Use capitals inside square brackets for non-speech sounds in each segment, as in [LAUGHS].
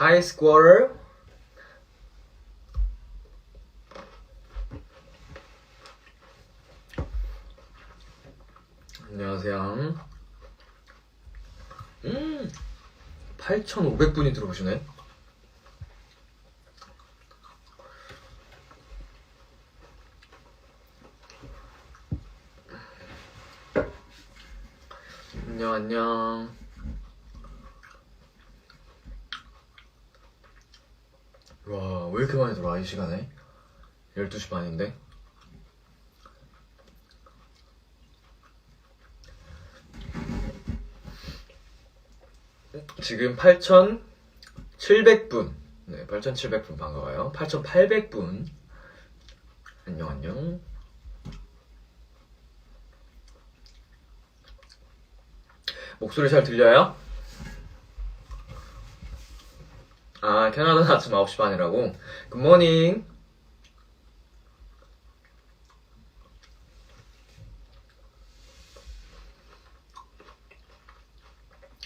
Hi, Squirrel. 안녕하세요. 음, 8,500분이 들어오시네. 안녕, 안녕. 와, 왜 이렇게 많이 들어와, 이 시간에? 12시 반인데? 지금 8,700분. 네, 8,700분 반가워요. 8,800분. 안녕, 안녕. 목소리 잘 들려요? 아, 캐나다는 아침 9시 반이라고? 굿모닝.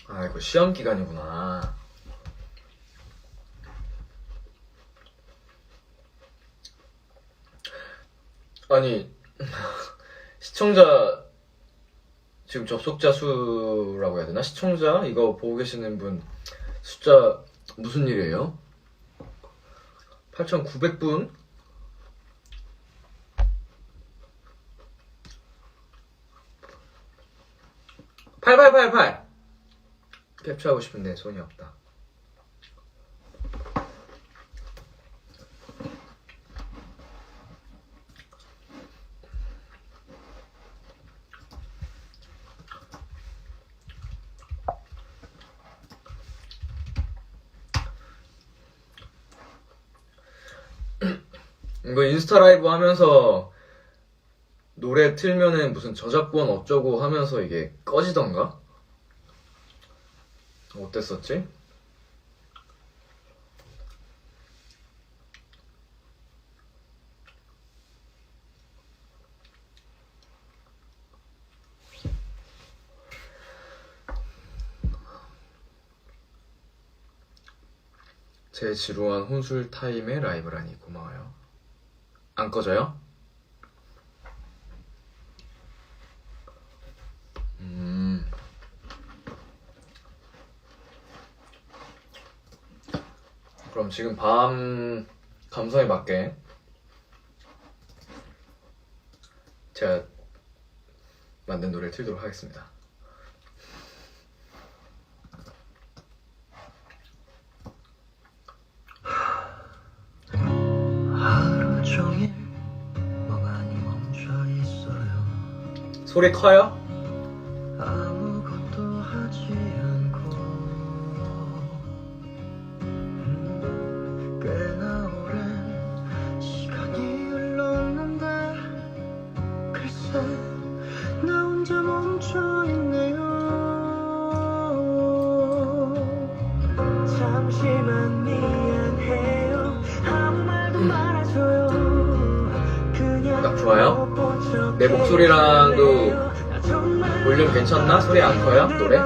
아, 이거 시험 기간이구나. 아니, [LAUGHS] 시청자, 지금 접속자 수라고 해야 되나? 시청자? 이거 보고 계시는 분 숫자 무슨 일이에요? 8,900분? 팔팔팔팔 캡처하고 싶은데 손이 없다. 이거 인스타 라이브 하면서 노래 틀면은 무슨 저작권 어쩌고 하면서 이게 꺼지던가? 어땠었지? 제 지루한 혼술 타임의 라이브라니 고마워요. 안 꺼져요? 음. 그럼 지금 밤 감성에 맞게 제가 만든 노래를 틀도록 하겠습니다. 춰 있네요. 잠시만 미안해요. 아무 말도 말아줘요. 그냥 딱 좋아요? 내 목소리랑도 볼륨 괜찮나? 소리 안 커요? 노래?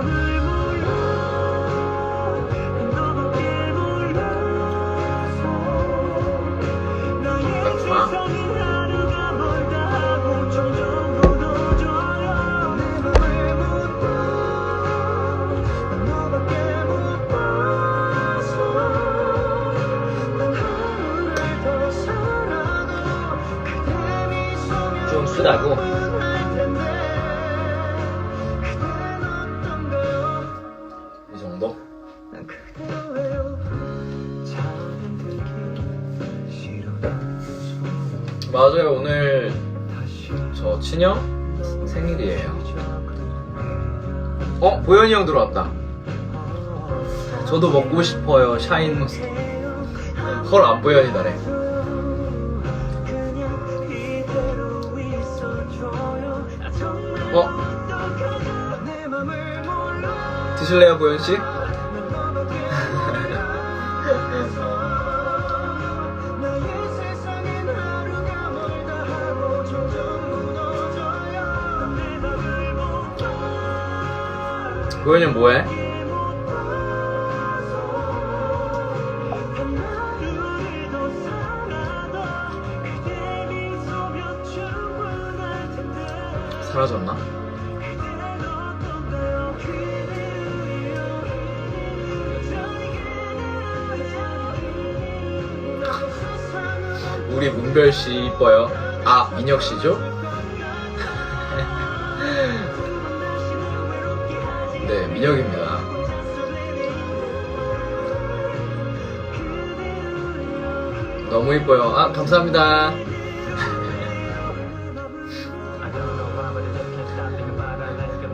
맞아요. 오늘 저 친형 생일이에요. 어? 보현이 형 들어왔다. 저도 먹고 싶어요. 샤인 머스터. 헐, 안 보현이다래. 어? 드실래요, 보현 씨? 도현이 형 뭐해? 사라졌나? 우리 문별 씨 이뻐요. 아 민혁 씨죠? 네 민혁입니다. 너무 이뻐요. 아 감사합니다. [LAUGHS]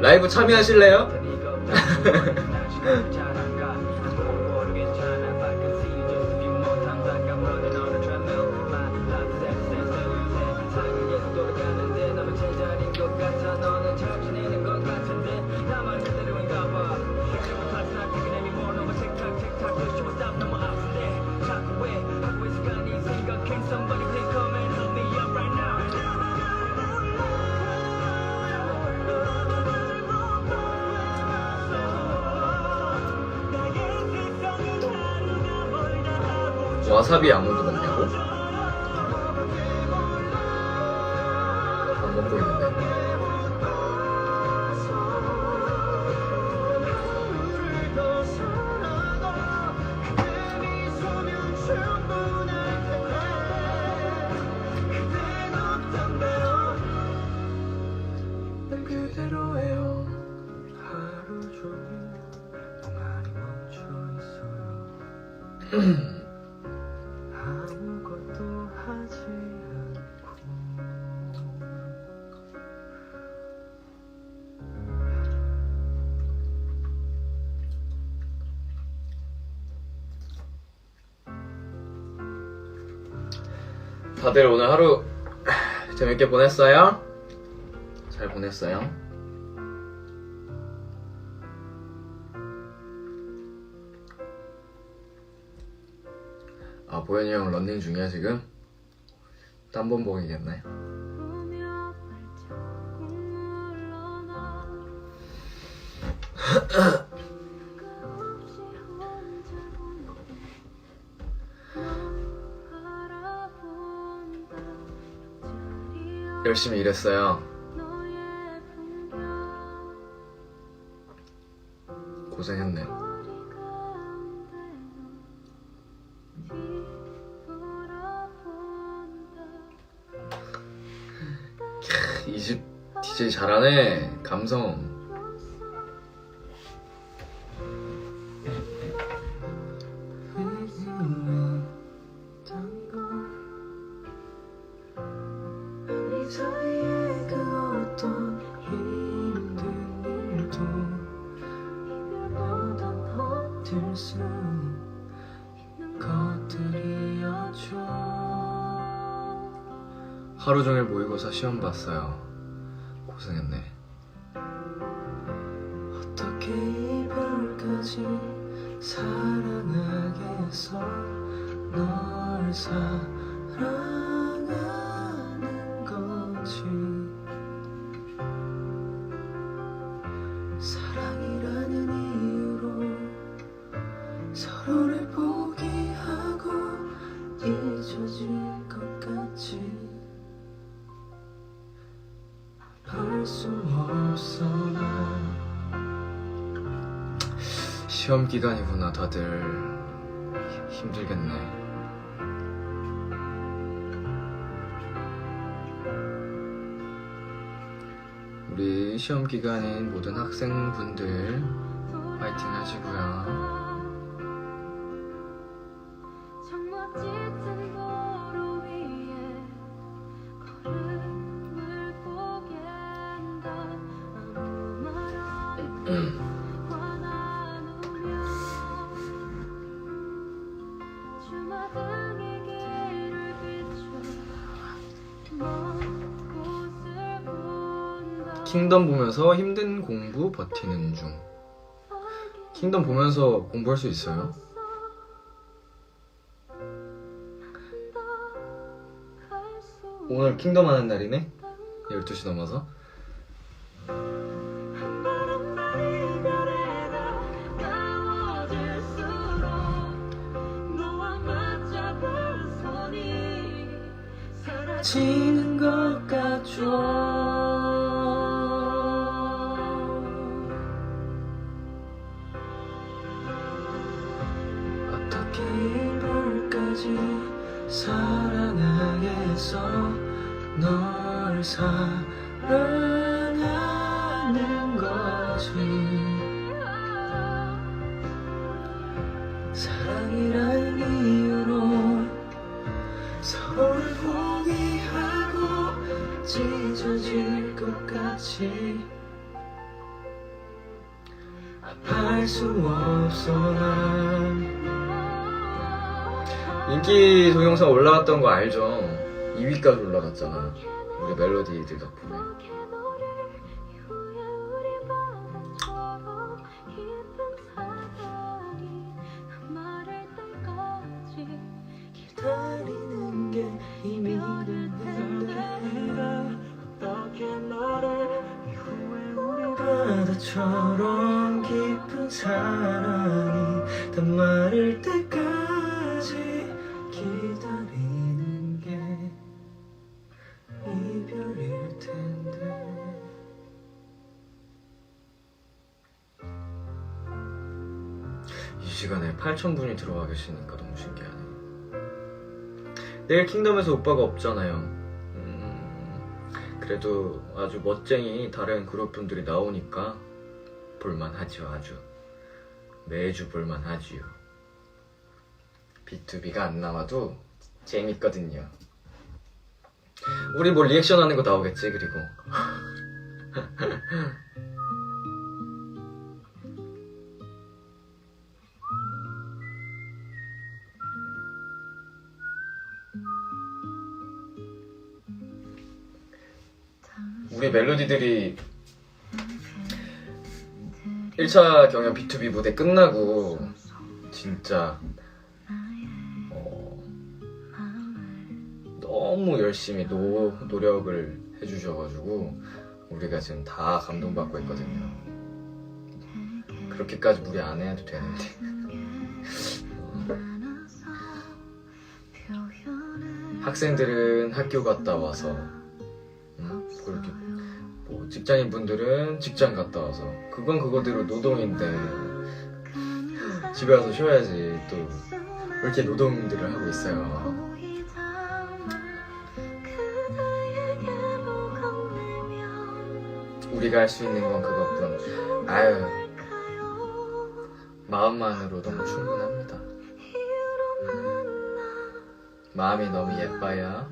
라이브 참여하실래요? [LAUGHS] 와사비 아몬드 먹냐고? 안 먹고 있는데. 난 그대로예요 하루 종일 멍하니 멈춰 있어요 [CLEARS THROAT] 다들 오늘 하루 재밌게 보냈어요? 잘 보냈어요? 아 보현이 형 런닝 중이야 지금? 딴 번 보이겠네 [LAUGHS] 열심히 일했어요. 고생했네 이 집 DJ 잘하네. 감성 봤어요. 고생했네. 어떻게 이별까지 사랑하겠어? 널 사랑 다들 힘들겠네. 우리 시험 기간인 모든 학생분들 파이팅 하시고요 킹덤 보면서 힘든 공부 버티는 중 킹덤 보면서 공부할 수 있어요? 오늘 킹덤 하는 날이네? 12시 넘어서 지는 것 같죠 이별까지 사랑하겠어. 널 사랑 인기 동영상 올라갔던 거 알죠? 2위까지 올라갔잖아 우리 멜로디들 덕분에 바다처럼 깊은 사랑이 말할 8천 분이 들어가 계시니까 너무 신기하네. 내일 킹덤에서 오빠가 없잖아요. 음, 그래도 아주 멋쟁이 다른 그룹 분들이 나오니까 볼만하죠 아주. 매주 볼만하지요. B2B가 안 나와도 재밌거든요. 우리 뭐 리액션 하는 거 나오겠지, 그리고. [LAUGHS] 우리 멜로디들이 1차 경연 B2B 무대 끝나고 진짜 어, 너무 열심히 노, 노력을 해주셔가지고 우리가 지금 다 감동받고 있거든요. 그렇게까지 무리 안 해도 되는데. 학생들은 학교 갔다 와서 음, 그렇게 뭐 직장인 분들은 직장 갔다 와서 그건 그거대로 노동인데 집에 와서 쉬어야지 또 왜 이렇게 노동들을 하고 있어요. 우리가 할 수 있는 건 그것뿐. 아유 마음만으로 너무 충분합니다. 마음이 너무 예뻐요.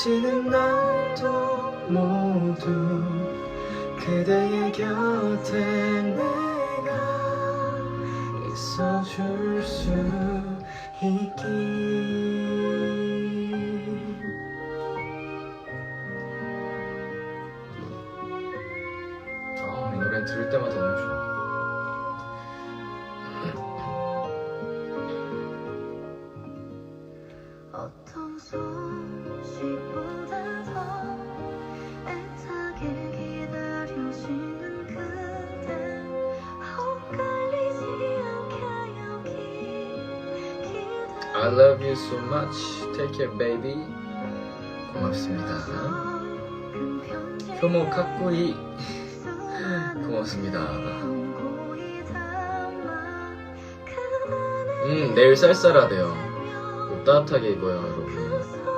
지치는 날도 모두 그대의 곁에 내가 있어줄 수 있길 so much. Take care, baby. 고맙습니다. 효모 카꾸이 [LAUGHS] 고맙습니다. 음, 내일 쌀쌀하대요. 옷 따뜻하게 입어요, 여러분.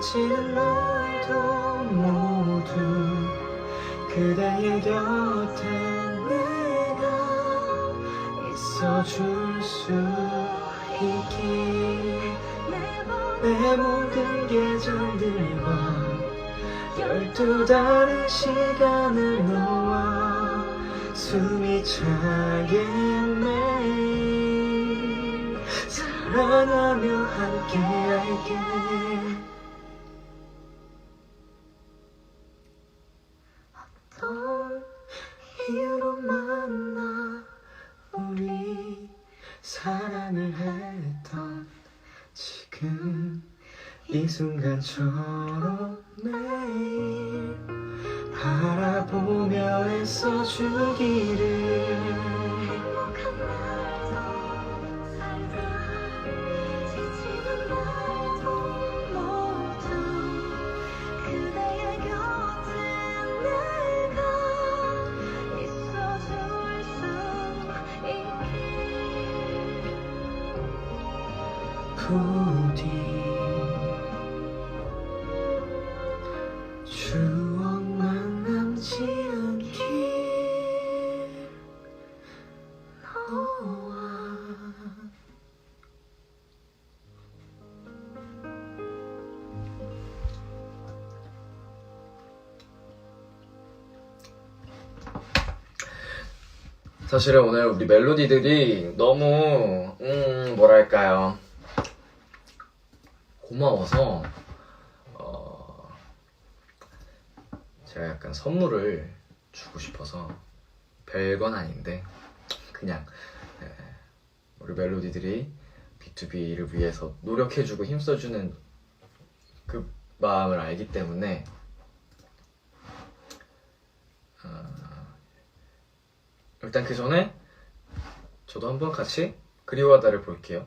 지치는 날도 모두 그대의 곁에 내가 있어줄 수 있길 내 모든 계절들과 열두 달의 시간을 놓아 숨이 차게 매일 사랑 사랑하며 함께할게 사실은 오늘 우리 멜로디들이 너무 음 뭐랄까요 고마워서 어 제가 약간 선물을 주고 싶어서 별건 아닌데 그냥 예, 우리 멜로디들이 B2B를 위해서 노력해주고 힘써주는 그 마음을 알기 때문에 어, 일단 그 전에 저도 한번 같이 그리워하다를 볼게요.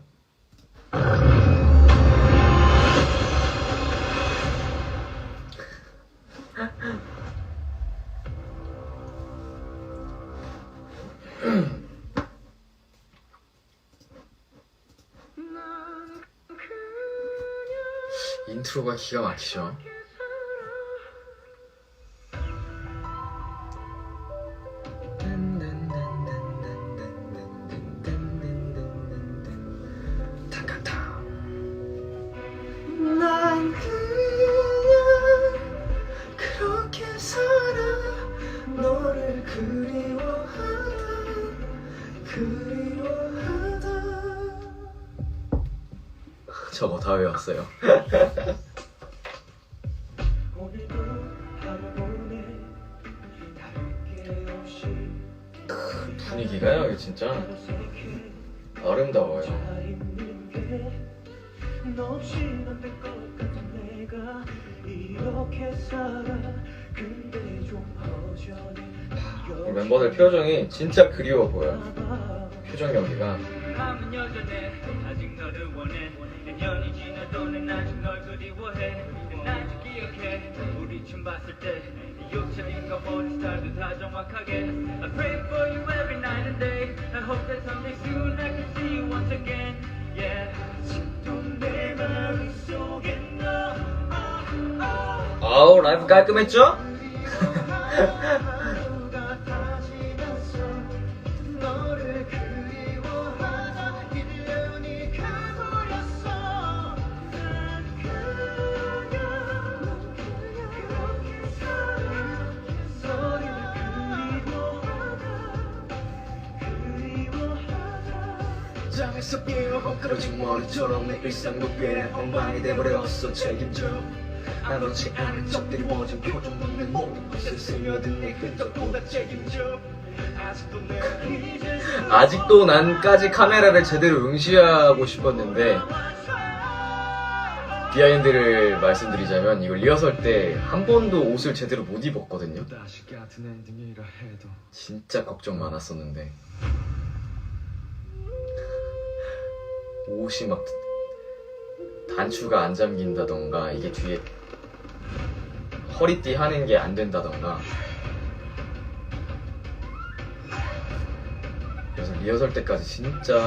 기가 막히죠. 저거 다 외웠어요 [LAUGHS] 진짜? 아름다워요. 허전해 우리 멤버들 표정이 진짜 그리워 보여. 표정 연기가 마음은 여전해 아직 너를 원해 년이 지나도 난 아직 널 그리워해 난 아직 기억해 우리 춤 봤을 때 욕심인가 머리 스타일도 다 정확하게 I pray for you every night and day I hope that someday soon I can see you once again Yeah 아직도 내 마음속에 너 oh, oh. 아우 라이브 깔끔했죠? [LAUGHS] 머리처럼 내 일상도 꽤 엉망이 돼버렸어. 책임져. 아무렇지 않은 적들이 모진 표정 없는 모든 것을 스며든 내 흔적보다 책임져. 아직도 수 아직도 난까지 카메라를 제대로 응시하고 싶었는데 비하인드를 말씀드리자면 이거 리허설 때 한 번도 옷을 제대로 못 입었거든요. 진짜 걱정 많았었는데 옷이 막 단추가 안 잠긴다던가 이게 뒤에 허리띠 하는 게 안 된다던가. 그래서 리허설 때까지 진짜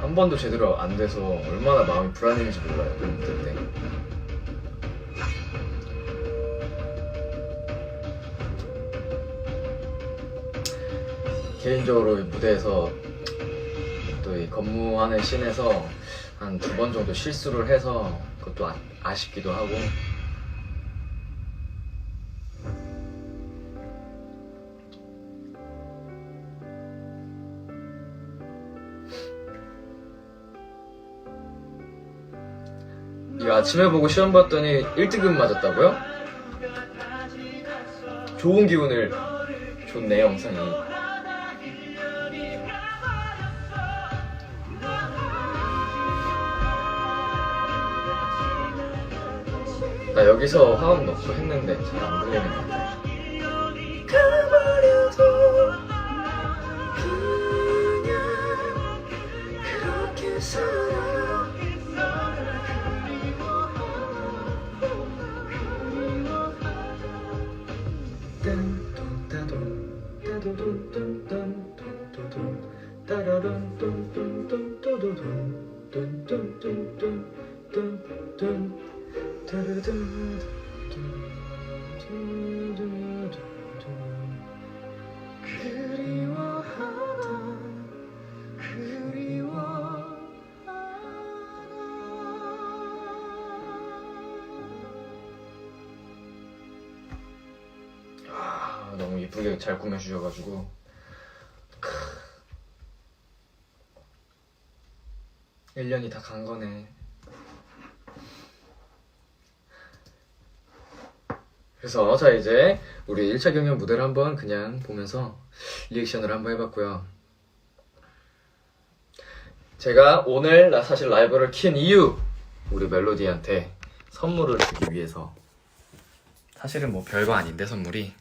한 번도 제대로 안 돼서 얼마나 마음이 불안했는지 몰라요 그 무대 때. 개인적으로 이 무대에서 또이 건무하는 씬에서 한 두 번 정도 실수를 해서 그것도 아, 아쉽기도 하고 이거 아침에 보고 시험 봤더니 1등급 맞았다고요? 좋은 기운을 줬네 영상이 나 여기서 화음 넣고 했는데 잘 안 들리는 것 같아. 똠똠똠똠똠똠 똠 너무 이쁘게 잘 꾸며주셔가지고 크. 1년이 다 간 거네 그래서 자 이제 우리 1차 경연 무대를 한번 그냥 보면서 리액션을 한번 해봤고요. 제가 오늘 나 사실 라이브를 킨 이유 우리 멜로디한테 선물을 주기 위해서. 사실은 뭐 별거 아닌데 선물이.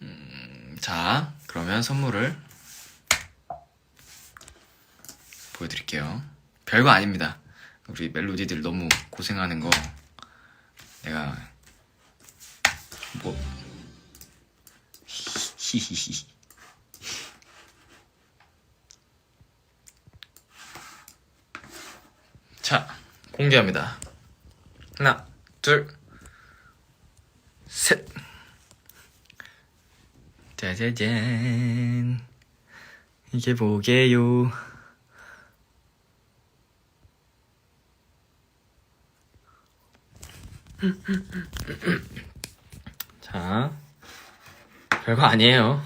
음, 자 그러면 선물을 보여드릴게요 별거 아닙니다 우리 멜로디들 너무 고생하는 거 내가 뭐 히히히 [LAUGHS] 자, 공개합니다. 하나, 둘, 셋. 짜자잔. 이게 뭐게요? 자, 별거 아니에요.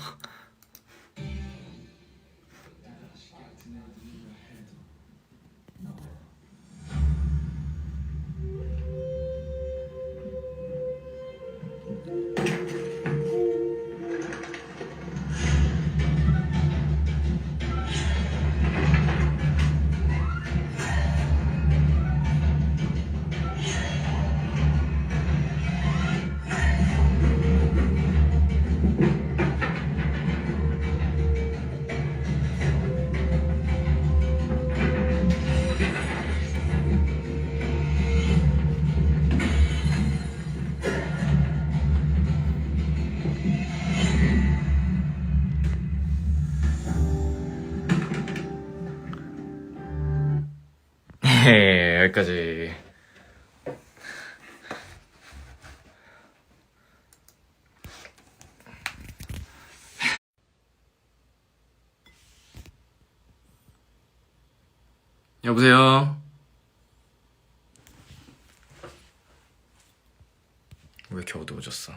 네, 여기까지. 여보세요? 왜 이렇게 어두워졌어?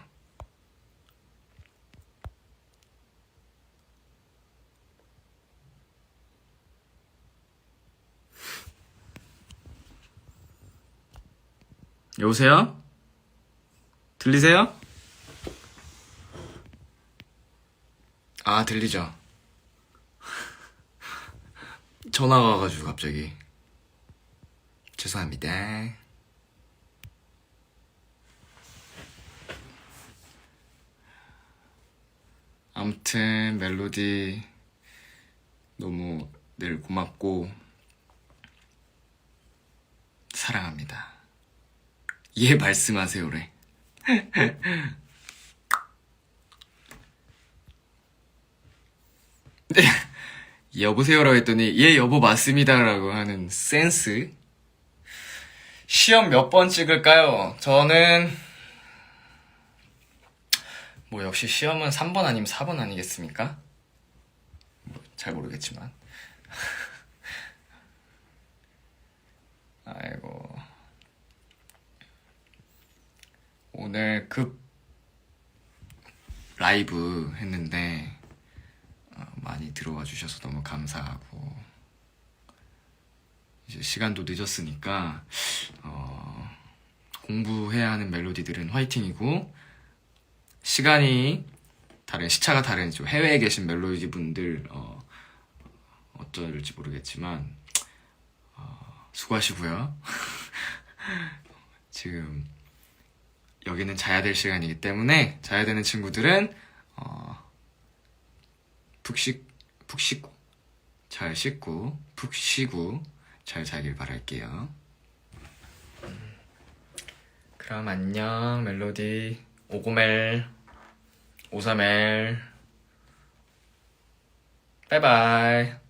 여보세요? 들리세요? 아, 들리죠? 전화가 와가지고 갑자기. 죄송합니다. 아무튼 멜로디 너무 늘 고맙고 사랑합니다. 예 말씀하세요래. 네. [LAUGHS] 여보세요라고 했더니 예 여보 맞습니다라고 하는 센스. 시험 몇 번 찍을까요? 저는 뭐 역시 시험은 3번 아니면 4번 아니겠습니까? 뭐 잘 모르겠지만. [LAUGHS] 아이고. 오늘 급 라이브 했는데 많이 들어와 주셔서 너무 감사하고 이제 시간도 늦었으니까 어, 공부해야 하는 멜로디들은 화이팅이고 시간이 다른 시차가 다른 좀 해외에 계신 멜로디 분들 어, 어쩔지 모르겠지만 어, 수고하시고요. [LAUGHS] 지금 여기는 자야 될 시간이기 때문에 자야 되는 친구들은 어, 푹, 쉬, 푹 쉬고 잘 씻고 푹 쉬고 잘 자길 바랄게요. 그럼 안녕 멜로디. 오고멜 오사멜. 바이바이